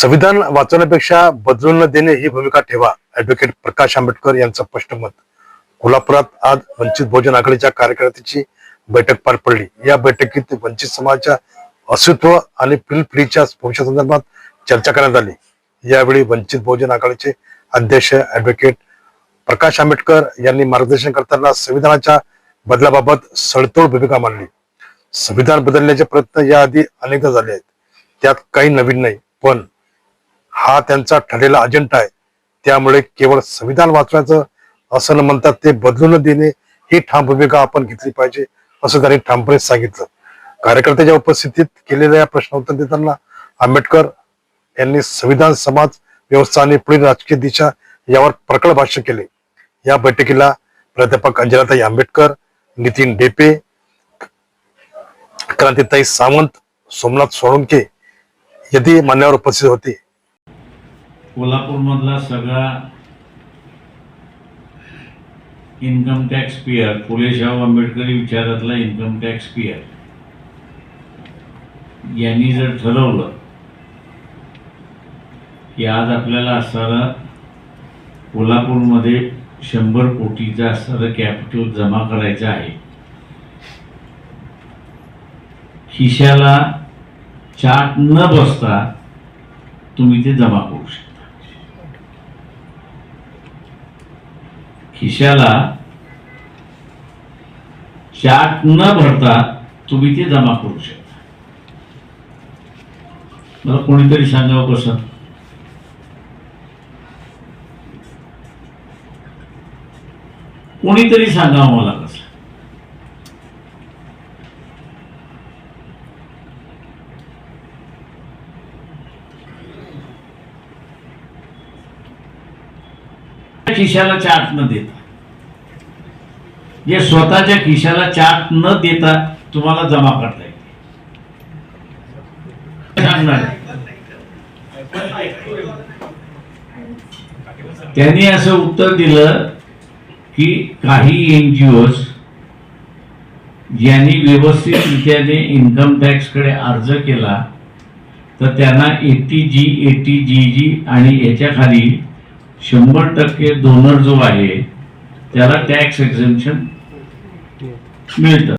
संविधान वाचवण्यापेक्षा बदलून न देणे ही भूमिका ठेवा. ऍडव्होकेट प्रकाश आंबेडकर यांचं स्पष्ट मत कोल्हापुरात आज वंचित बहुजन आघाडीच्या कार्यकर्त्याची बैठक पार पडली. या बैठकीत वंचित समाजाच्या अस्तित्व आणि पिढीच्या भविष्यासंदर्भात चर्चा करण्यात आली. यावेळी वंचित बहुजन आघाडीचे अध्यक्ष ऍडव्होकेट प्रकाश आंबेडकर यांनी मार्गदर्शन करताना संविधानाच्या बदलाबाबत सडतोड भूमिका मांडली. संविधान बदलण्याचे प्रयत्न याआधी अनेकदा झाले आहेत. त्यात काही नवीन नाही पण हा त्यांचा ठरलेला अजेंडा आहे. त्यामुळे केवळ संविधान वाचवायचं असं न म्हणतात ते बदलून देणे ही ठाम भूमिका आपण घेतली पाहिजे असं त्यांनी ठामपणे सांगितलं. कार्यकर्त्याच्या उपस्थितीत केलेल्या या प्रश्न उत्तर देताना आंबेडकर यांनी संविधान समाज व्यवस्था आणि पुढील राजकीय दिशा यावर प्रकळ भाष्य केले. या बैठकीला प्राध्यापक अंजनाताई आंबेडकर नितीन डेपे क्रांतीताई सावंत सोमनाथ सोळंके यदी मान्यावर उपस्थित होते कोल्हापूरमधला सगळा इन्कम टॅक्स पियर फुले शाहू आंबेडकरी विचारातला इन्कम टॅक्स पियर यांनी जर ठरवलं की आज आपल्याला असणारा कोल्हापूरमध्ये शंभर कोटीचं असणारं कॅपिटल जमा करायचं आहे खिशाला चाट न बसता तुम्ही ते जमा करू शकता. खिशाला चाट न भरता तुम्ही ते जमा करू शकता. मला कोणीतरी सांगावं कसं? कोणीतरी सांगावं मला कसं खिशाला चाट न देता. जे स्वतःच्या खिशाला चाट न देता तुम्हाला जमा करता येते त्यांनी असं उत्तर दिलं की काही एनजीओज ज्यांनी व्यवस्थितरित्याने इन्कम टॅक्सकडे अर्ज केला तर त्यांना एटी जी एटी जी जी आणि याच्या खाली शंभर टक्के डोनर जो आहे त्याला टॅक्स एक्झम्पन मिळतं.